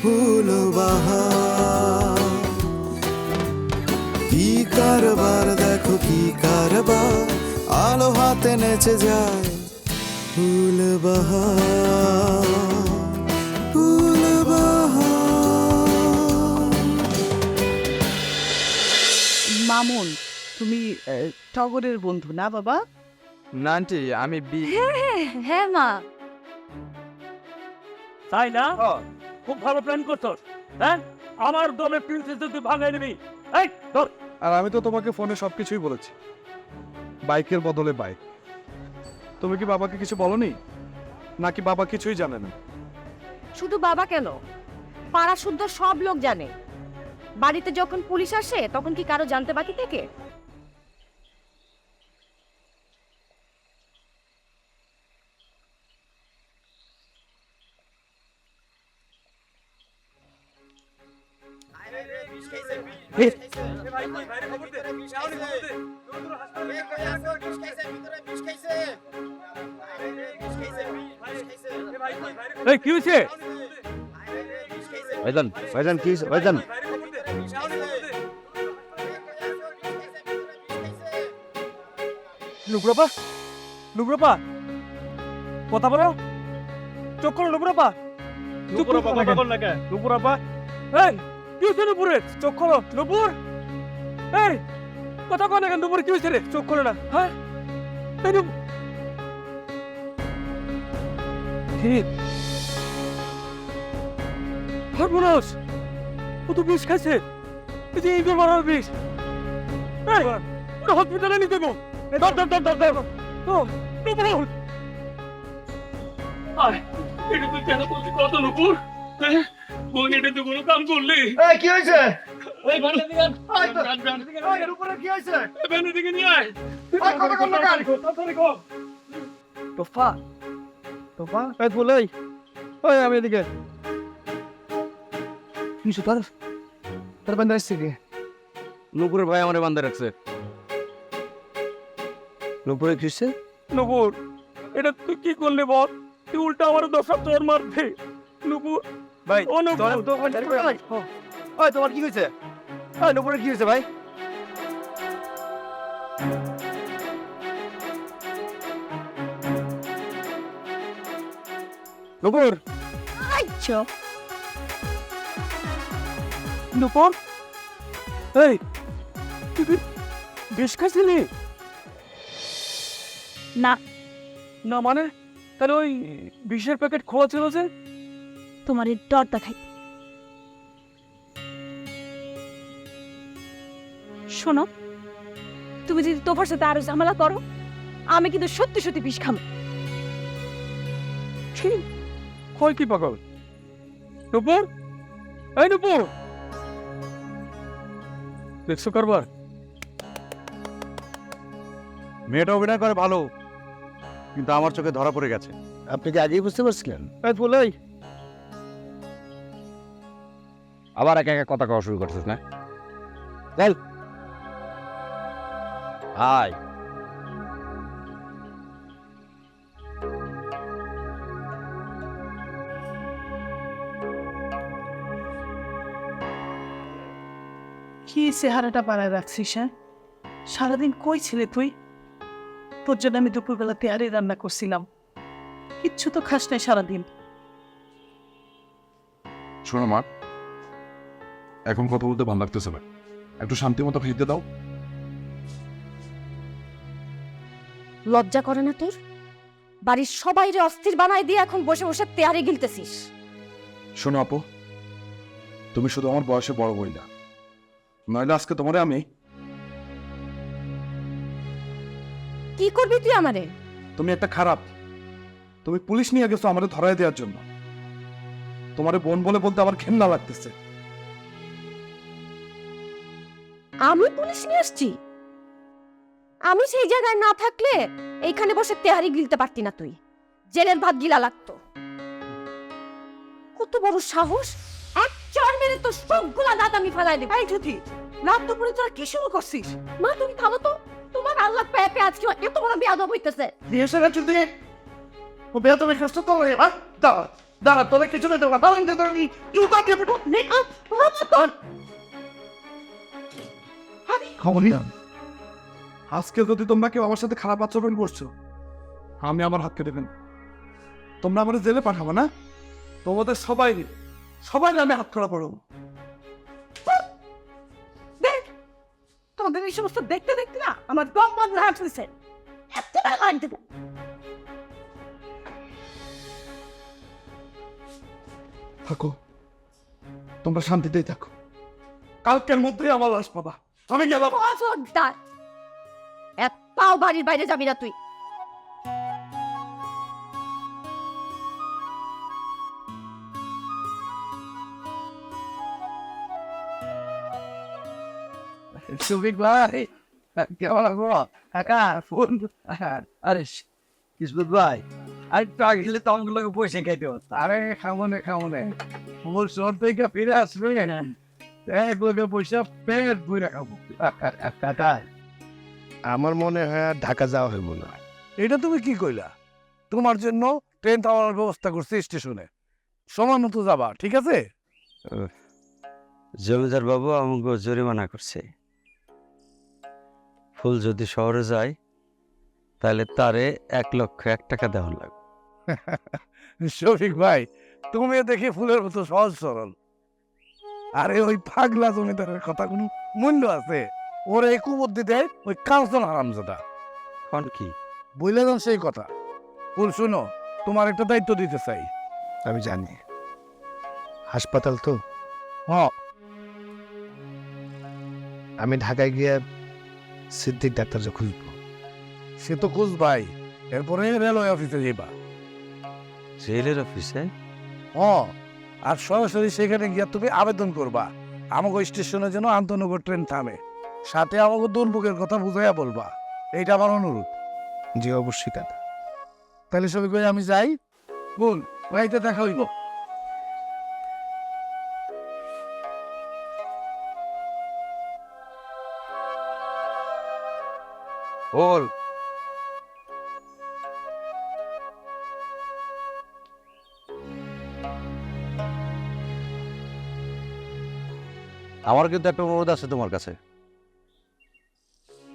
ফুল বাহার কি কারবার দেখো কি কারবার। আলো হাতে নেচে যায় ফুল বাহার মামুন তুমি টগরের বন্ধু না বাবা? না আন্টি আমি বি হ্যাঁ মা। তাই না? খুব ভালো প্ল্যান করছস হ্যাঁ? আমার দমে প্রিন্সেস তুই ভাঙাই নিবি। এই ধর। আর আমি তো তোমাকে ফোনে সবকিছুই বলেছি। বাইকের বদলে বাইক তুমি কি বাবাকে কিছু বলনি? নাকি বাবা কিছুই জানে না? শুধু বাবা কেন? পাড়া শুদ্ধ সব লোক জানে। বাড়িতে যখন পুলিশ আসে তখন কি কারও জানতে বাকি থেকে? এই কি হয়েছে ভাইজান ভাইজান কি? ভাইজান। নুপুরপা নুপুরপা কথা বলো। চোখ করো নুপুরপা নুপুরপা কথা বল। না কে নুপুরপা এই কি হয়েছে নুপুরের চোখ করো নুপুর এই কথা কয় না কেন নুপুর কি হয়েছে রে? চোখ করো না। হ্যাঁ? এই নুপুর ঠিক। সর্বনাশ! ও তো বিষ খাইছে। এই যে এইবার মারার বিষ। ওটা হসপিটালে নিতে দেবো ধর ধর ধর ধর ধর। ও এটা তুই কেন বলছিস কত নুপুর হ্যাঁ? বোন এটা তুই কোনো কাম করলি? কি হয়েছে? আমি এদিকে। কিছু তার? তার বান্ধা এসছে কি? নুপুরের ভাই আমারে বান্ধা রাখছে। নুপুরে কিসে নুপুর এটা তুই কি করলি বল? তুই উল্টা আমার দশা তোর মারবে নুপুর ভাই ও নুপুর। ওই তোমার কি হয়েছে? ওই নুপুরে কি হয়েছে ভাই? নুপুর! আচ্ছা। এই তুই বিষ খাইছিলি? না। না মানে? তাহলে ওই বিষের প্যাকেট খোয়া ছিল যে? তোমার এই ডর দেখাই। শোনো তুমি যদি তোফার সাথে আরও ঝামেলা করো আমি কিন্তু সত্যি সত্যি বিষ খাব। কয় কি পাগল? নুপুর? এই নুপুর! দেখছ কারবার? মেয়েটা অভিনয় করে ভালো কিন্তু আমার চোখে ধরা পড়ে গেছে। আপনি কি আগেই বুঝতে পারছিলেন? এই আবার একা একা কথা কওয়া শুরু করছিস না? চল। চেহারাটা বানায় রাখছিস হ্যাঁ? সারাদিন কই ছিলে তুই? তোর জন্য আমি দুপুরবেলা তেয়ারি রান্না করছিলাম। কিচ্ছু তো খাস নাই সারাদিন। শোনো মা এখন কথা বলতে ভালো লাগতেছে না। একটু শান্তি মতো ফিরতে দাও। লজ্জা করে না তোর? বাড়ির সবাই রে অস্থির বানাই দিয়ে এখন বসে বসে তেয়ারে গিলতেছিস। শোনো আপু তুমি শুধু আমার বয়সে বড় বই না নইলে আজকে তোমারে আমি। কি করবি তুই আমারে? তুমি একটা খারাপ। তুমি পুলিশ নিয়ে গেছো আমাদের ধরাই দেওয়ার জন্য। তোমার বোন বলে বলতে আমার ঘেন্না লাগতেছে। আমি পুলিশ নিয়ে আসছি? আমি সেই জায়গায় না থাকলে এইখানে বসে তেহারি গিলতে পারতি না তুই। জেলের ভাত গিলা লাগতো। কত বড় সাহস! এক চর মেরে তো সবগুলা দাঁত আমি ফেলাই দেব। এই যদি রাত দুপুরে তোরা কি শুরু করছিস মা তুমি থামো তো তোমার আল্লাহ পেয়ে আজকে এত বড় হইতেছে ও তো রে দাঁড়া দাঁড়া কিছু না দেবো দাঁড়া নে আজকে যদি তোমরা কেউ আমার সাথে খারাপ আচরণ করছ আমি আমার হাত কেটে ফেলব তোমরা আমার জেলে পাঠাবো না তোমাদের সবাই সবাই আমি হাত খড়া করব তোমাদের এই সমস্ত দেখতে দেখতে না আমার দম বন্ধ হয়ে লাগতে থাকো। তোমরা শান্তিতেই থাকো। কালকের মধ্যেই আমার লাশ পাবা। আমি গেলাম। এত পাও বাড়ির বাইরে যাবি না তুই। সুবিক ভাই কেমন লাগবো কাকা ফোন? আরে কিসমত ভাই? আর একটু আগে গেলে তো আমাগুলোকে পয়সা খাইতে হতো। আরে খামনে খামনে। মোর শহর থেকে ফিরে আসবে। একলোকে পয়সা পেট বইরা খাব। কাকা আমার মনে হয় আর ঢাকা যাওয়া হইব না। এটা তুমি কি কইলা? তোমার জন্য ট্রেন থামানোর ব্যবস্থা করছি স্টেশনে। সময় মতো যাবা ঠিক আছে? জমিদার বাবু আমাকে জরিমানা করছে। ফুল যদি শহরে যায় তাহলে তারে এক লক্ষ এক টাকা দেওয়া লাগবে। শফিক ভাই তুমি দেখি ফুলের মতো সহজ সরল। আরে ওই পাগলা জমিদারের কথা কোনো মূল্য আছে? ওর এই কুবুদ্ধি দেয় ওই কালসন হারামজাদা। এখন কি? বুঝলে যান সেই কথা। ফুল শুনো তোমার একটা দায়িত্ব দিতে চাই। আমি জানি। হাসপাতাল তো? হ্যাঁ আমি ঢাকায় গিয়ে সিদ্দিক ডাক্তার খুঁজবো সে তো খুঁজ ভাই এরপরে রেলওয়ে অফিসে যাইবা। রেলের অফিসে? ও আর সরাসরি সেখানে গিয়া তুমি আবেদন করবা। আমাকে স্টেশনে যেন আন্তনগর ট্রেন থামে। সাথে আমাকে দুর্ভোগের কথা বুঝাইয়া বলবা। এইটা আমার অনুরোধ। জি অবশ্যই কাকা তাহলে সবাই কই আমি যাই? বল বাড়িতে দেখা হইব। বল। আমার কিন্তু একটা অনুরোধ আছে তোমার কাছে।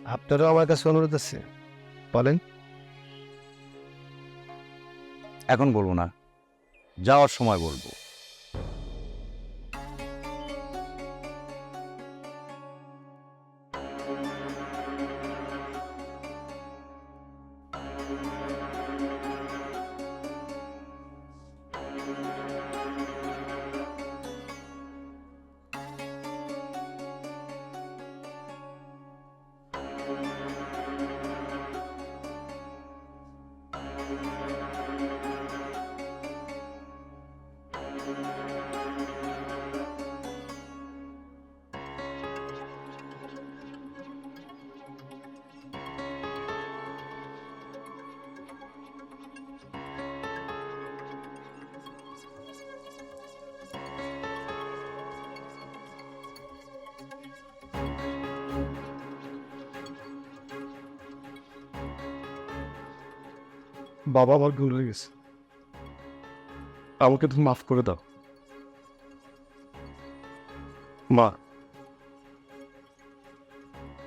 আপনারও আমার কাছে অনুরোধ আছে। বলেন। এখন বলব না। যাওয়ার সময় বলব। বাবা আমার ভুল গেছে। আমাকে তুমি মাফ করে দাও। মা,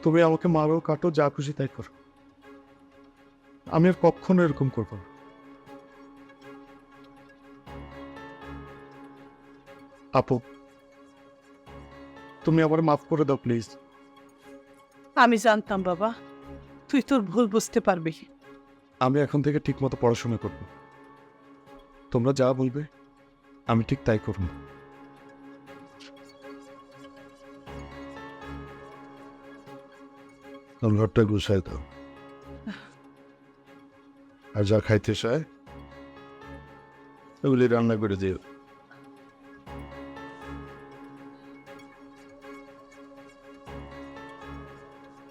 তুমি আমাকে মারো, কাটো, যা খুশি তাই করো। আমি আর কখনো এরকম করব না। আপু, তুমি আমার মাফ করে দাও, প্লিজ। আমি জানতাম বাবা, তুই তোর ভুল বুঝতে পারবি। আমি এখন থেকে ঠিক মতো পড়াশোনা করব। তোমরা যা বলবে আমি ঠিক তাই করব। ঘরটা গুছায় দাও। আর যা খাইতে চায় ওগুলি রান্না করে দিও।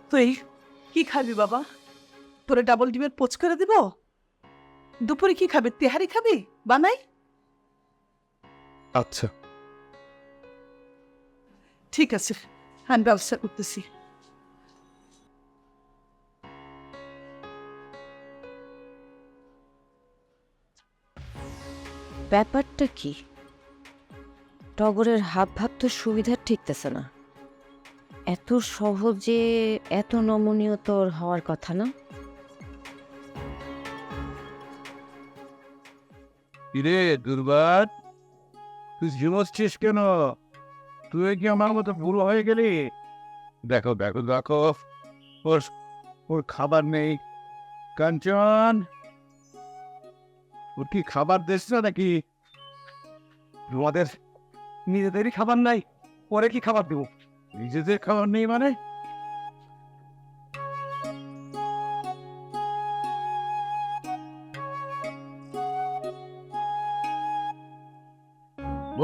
তুই কি খাবি বাবা? তোরে ডাবল ডিমের পোচ করে দিব? দুপুরে কি খাবি? তেহারি খাবি? বানাই? আচ্ছা। ঠিক আছে আমি ব্যবস্থা করতেছি। ব্যাপারটা কি? টগরের হাব ভাব তো সুবিধার ঠিকতেছে না। এত সহজে এত নমনীয় তোর হওয়ার কথা না? কিরে দুর্বার? তুই ঝিমোচ্ছিস কেন? তুই কি আমার মতো বুড়ো হয়ে গেলি? দেখো দেখো দেখো, ওর ওর খাবার নেই। কাঞ্চন, ওর কি খাবার দিস না নাকি? তোমাদের নিজেদেরই খাবার নাই, পরে কি খাবার দেবো? নিজেদের খাবার নেই মানে?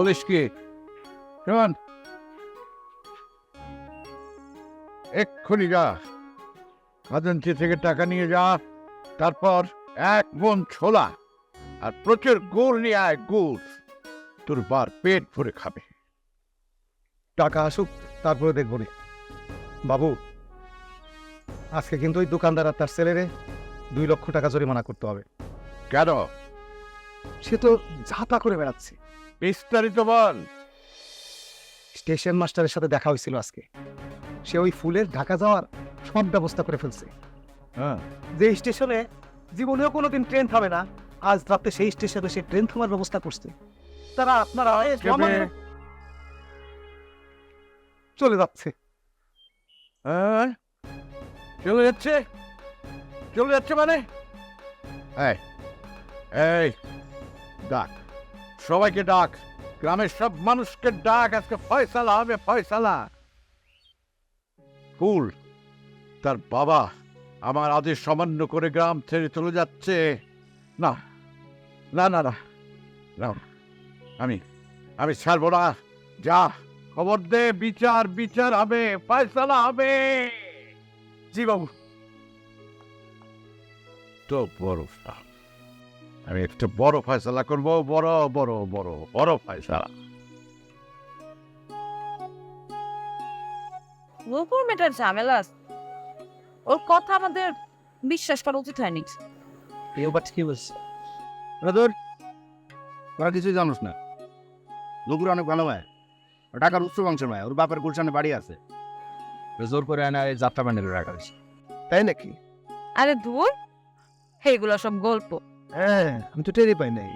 বলিস কি? শোন। এক্ষুনি যা। খাজাঞ্চি থেকে টাকা নিয়ে যা তারপর এক মন ছোলা আর প্রচুর গুড় নিয়ে আয় গুড়। তোর বার পেট ভরে খাবে। টাকা আসুক তারপরে দেখব নি। বাবু আজকে কিন্তু ওই দোকানদার আর তার ছেলেরে দুই লক্ষ টাকা জরিমানা করতে হবে। কেন? সে তো যা তা করে বেড়াচ্ছে। বিস্তারিত বল। স্টেশন মাস্টারের সাথে দেখা হয়েছিল আজকে। সে ওই ফুলের ঢাকা যাওয়ার সব ব্যবস্থা করে ফেলছে। হ্যাঁ। যে স্টেশনে জীবনেও কোনোদিন ট্রেন থামে না আজ রাতে সেই স্টেশনে সে ট্রেন থামার ব্যবস্থা করছে। তারা আপনারা এ চলে যাচ্ছে। হ্যাঁ? চলে যাচ্ছে? চলে যাচ্ছে মানে? এই এই ডাক। সবাইকে ডাক। গ্রামের সব মানুষকে ডাক, আজকে ফয়সালা হবে, ফয়সালা। ফুল, তার বাবা আমার আদেশ সামান্য করে গ্রাম ছেড়ে চলে যাচ্ছে। না না না না না, আমি আমি ছাড়বো না। যা খবর দে, বিচার বিচার হবে, ফয়সালা হবে। জি বাবু। তো বড়। আমি একটা বড় ফয়সালা করব বড় বড় বড় বড় ফয়সালা। গোপুর মেটার ঝামেলা ওর কথা আমাদের বিশ্বাস করা উচিত হয়নি। কি বলছে তোর তোরা কিছুই জানোস না। লোকুর অনেক ভালো ভাই ও টাকার উচ্চ বংশের ভাই ওর বাপের গুলশানে বাড়ি আছে। জোর করে আনা এই যাত্রা ব্যান্ডেল রাখা হয়েছে। তাই নাকি? আরে দূর এইগুলো সব গল্প। হ্যাঁ আমি তো টেরই পাই নাই।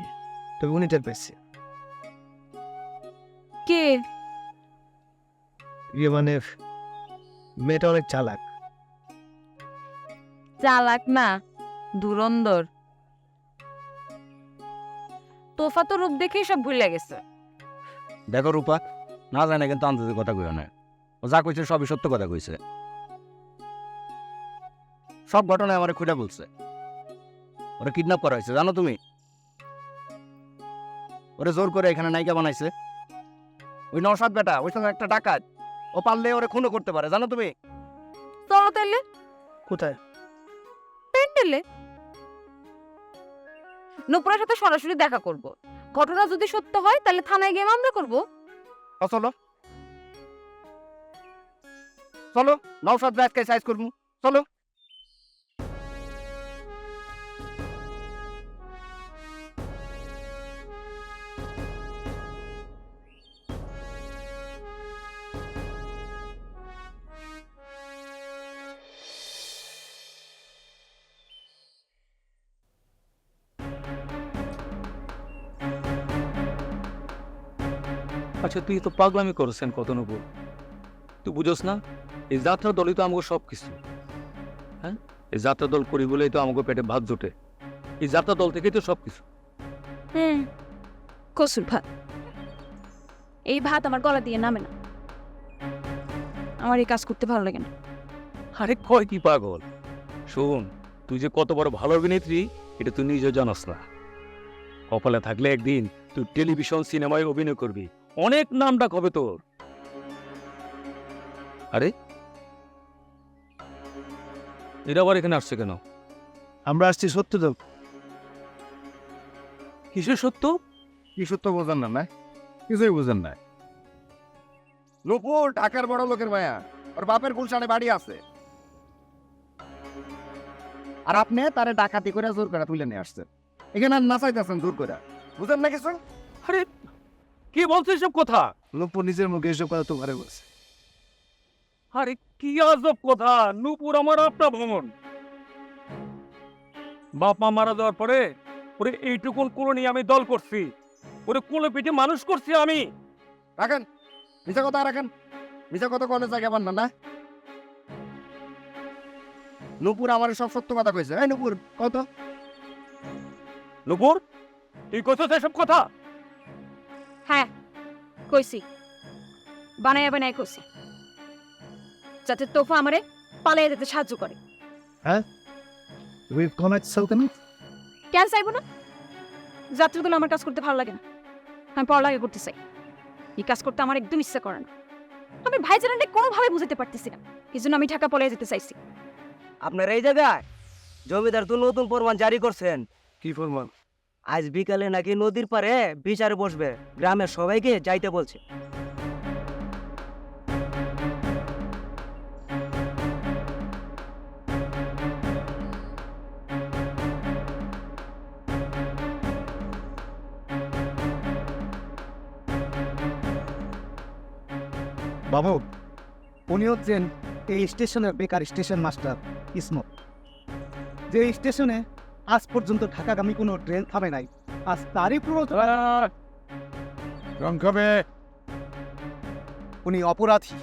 তবে উনি টের পাইছে। কে? ইয়ে মানে মেয়েটা অনেক চালাক। চালাক না দুরন্দর তোফা তো রূপ দেখেই সব ভুলে গেছে। দেখো রূপা না জানে কিন্তু আন্তর্জাতিক কথা কইও না। ও যা কইছে সবই সত্য কথা কইছে। সব ঘটনা আমার খুঁজে বলছে। ওরা কিডন্যাপ করা হয়েছে জানো তুমি? ওরে জোর করে এখানে নায়িকা বানাইছে। ওই নসাদ বেটা ওই সঙ্গে একটা ডাকাত। ও পারলে ওরে খুনও করতে পারে জানো তুমি? চলো তাইলে। কোথায়? প্যান্ডেলে। নুপুরের সাথে সরাসরি দেখা করব। ঘটনা যদি সত্য হয় তাহলে থানায় গিয়ে মামলা করব। চলো। চলো নৌসাদ ব্যাগকে সাইজ করব। চলো। আচ্ছা তুই তো পাগলামি করছেন কত নবু তুই বুঝোস না এই যাত্রা দলই তো আমাকে সব কিছু হ্যাঁ? এই যাত্রা দল করি বলেই তো আমাকে পেটে ভাত জোটে। এই যাত্রা দল থেকেই তো সব কিছু হুম কসুর ভাত। এই ভাত আমার গলা দিয়ে নামে না। আমার এই কাজ করতে ভালো লাগে না। আরে কয় কি পাগল? শোন তুই যে কত বড় ভালো অভিনেত্রী এটা তুই নিজেও জানাস না। কপালে থাকলে একদিন তুই টেলিভিশন সিনেমায় অভিনয় করবি। অনেক নাম ডাক হবে তোর। আরে? এরা আবার এখানে আসছে কেন? আমরা আসছি সত্য তো। কিসের সত্য? কি সত্য বোঝেন না না? কিছুই বুঝেন না। নুপুর ঢাকার বড় লোকের মায়া। ওর বাপের গুলশানে বাড়ি আছে। আর আপনি তারে ডাকাতি করে জোর করে তুলে নিয়ে আসছেন। এখানে আর নাচাইতেছেন জোর করে। বুঝেন না কিছু? আরে কি বলছে সব কথা? লোকপুর নিজের মুখে এসব কথা তো ঘরে বলছে। আরে কি আজব কথা নূপুর আমার আপনা ভ্রমণ। বাপ মা মারা যাওয়ার পরে ওরে এইটুকুন কোলো নিয়ে আমি দল করছি। ওরে কোলে পিঠে মানুষ করছি আমি। রাখেন মিছা কথা রাখেন। মিছা কথা কোনো জায়গা পান না না? নুপুর আমার সব সত্য কথা কইছে। এই নুপুর কত নূপুর তুই কইছিস এসব কথা? হ্যাঁ কইছি। বানায় বানায় কইছি। যাতে তোফা আমারে পালিয়ে যেতে সাহায্য করে। তুমি কোন চাও কেন কেন চাইব না? যাত্রীগুলো আমার কাজ করতে ভালো লাগে না। আমি পড়ালেখা করতে চাই। এই কাজ করতে আমার একদম ইচ্ছা করে না। আমি ভাইজানকে কোনোভাবে বুঝাতে পারতেছি না। এই জন্য আমি ঢাকা পলিয়ে যেতে চাইছি। আপনার এই জায়গায় জমিদার তো নতুন প্রমাণ জারি করছেন। কি ফরমান আজ বিকালে নাকি নদীর পারে বিচারে বসবে। গ্রামের সবাইকে যাইতে বলছে। বাবু উনি হচ্ছেন এই স্টেশনের বেকার স্টেশন মাস্টার, ইসমত। যে স্টেশনে আজ পর্যন্ত ঢাকাগামী কোনো ট্রেন থামে নাই। আজ তারই প্ররোচনা সংক্ষেপে উনি অপরাধী।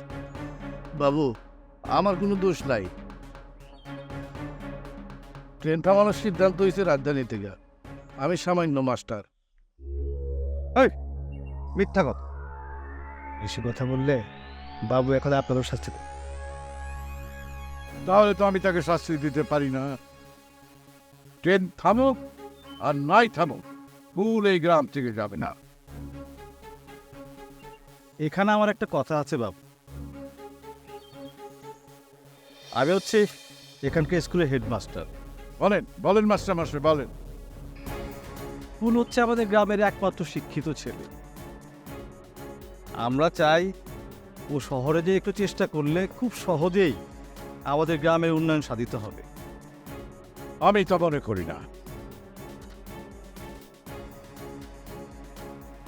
বাবু আমার কোনো দোষ নাই। ট্রেন থামানোর সিদ্ধান্ত হয়েছে রাজধানী থেকে। আমি সামান্য মাস্টার। মিথ্যা কথা। বেশি কথা বললে বাবু এখন আপনারও শাস্তি তাহলে তো আমি তাকে শাস্তি দিতে পারি না। ট্রেন থামুক আর নাই থামুক ফুল এই গ্রাম থেকে যাবে না। এখানে আমার একটা কথা আছে বাবু। আমি হচ্ছে এখানকার স্কুলের হেডমাস্টার। বলেন বলেন মাস্টার মাস্টার বলেন। ফুল হচ্ছে আমাদের গ্রামের একমাত্র শিক্ষিত ছেলে। আমরা চাই ও শহরে যে একটু চেষ্টা করলে খুব সহজেই আমাদের গ্রামের উন্নয়ন সাধিত হবে। আমি তা মনে করি না।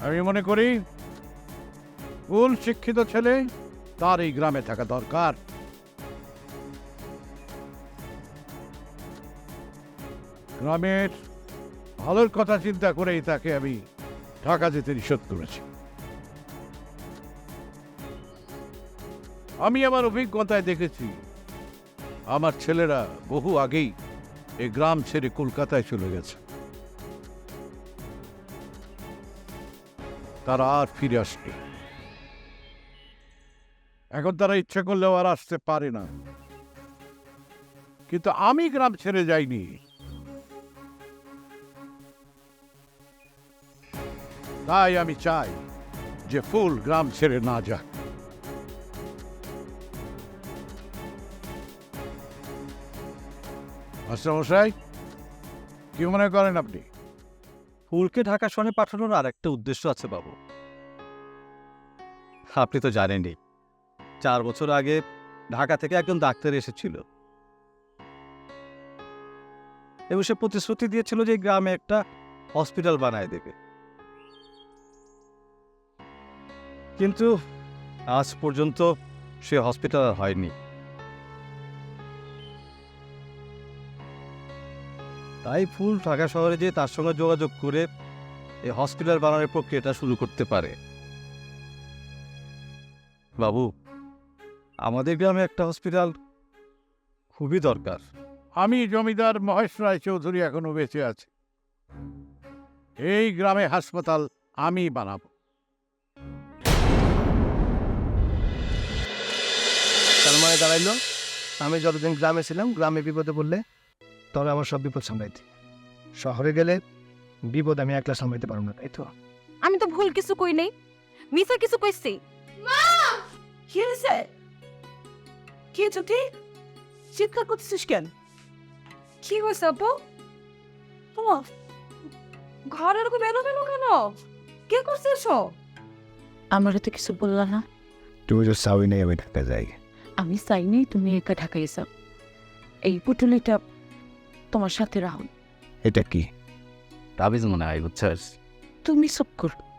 আমি মনে করি ফুল শিক্ষিত ছেলে, তার এই গ্রামে থাকা দরকার। গ্রামের ভালোর কথা চিন্তা করেই তাকে আমি ঢাকা যেতে নিষেধ করেছি। আমি আমার অভিজ্ঞতায় দেখেছি, আমার ছেলেরা বহু আগেই এই গ্রাম ছেড়ে কলকাতায় চলে গেছে। তারা আর ফিরে আসবে এখন তারা ইচ্ছে করলেও আর আসতে পারে না। কিন্তু আমি গ্রাম ছেড়ে যাইনি। তাই আমি চাই যে ফুল গ্রাম ছেড়ে না যাক। মাস্টারমশাই কি মনে করেন আপনি? ফুলকে ঢাকা শহরে পাঠানোর আর একটা উদ্দেশ্য আছে বাবু। আপনি তো জানেনই, চার বছর আগে ঢাকা থেকে একজন ডাক্তার এসেছিল। এবং সে প্রতিশ্রুতি দিয়েছিল যে গ্রামে একটা হসপিটাল বানায় দেবে। কিন্তু আজ পর্যন্ত সে হসপিটাল হয়নি। তাই ফুল ঢাকা শহরে যে তার সঙ্গে যোগাযোগ করে এই হসপিটাল বানানোর প্রক্রিয়াটা শুরু করতে পারে। বাবু আমাদের গ্রামে একটা হসপিটাল খুবই দরকার। আমি জমিদার মহেশ রায় চৌধুরী এখনও বেঁচে আছি। এই গ্রামে হাসপাতাল আমি বানাবো। তার মানে দাঁড়াইলো আমি যতদিন গ্রামে ছিলাম গ্রামে বিপদে পড়লে তাহলে আমার সব বিপদ সামলাইতে। শহরে গেলে বিপদ আমি একলা সামলাইতে পারব না তাই তো? আমি তো ভুল কিছু কই নাই। মিসা কিছু কইছি। কি হয়েছে কে জ্যোতি চিৎকার করতেছিস কেন? কি হয়েছে আপু? তোমার ঘর এরকম এলোমেলো কেন? কে করছে এসব? আমারও তো কিছু বললা না। তুমি যে চাওই নাই আমি ঢাকা যাই। আমি চাই তুমি একা ঢাকা এসব এই পুটুলিটা তোমার সাথে রাহুল। এটা কি? তাবিজ মনে হয় বুঝছস? তুমি সব করো।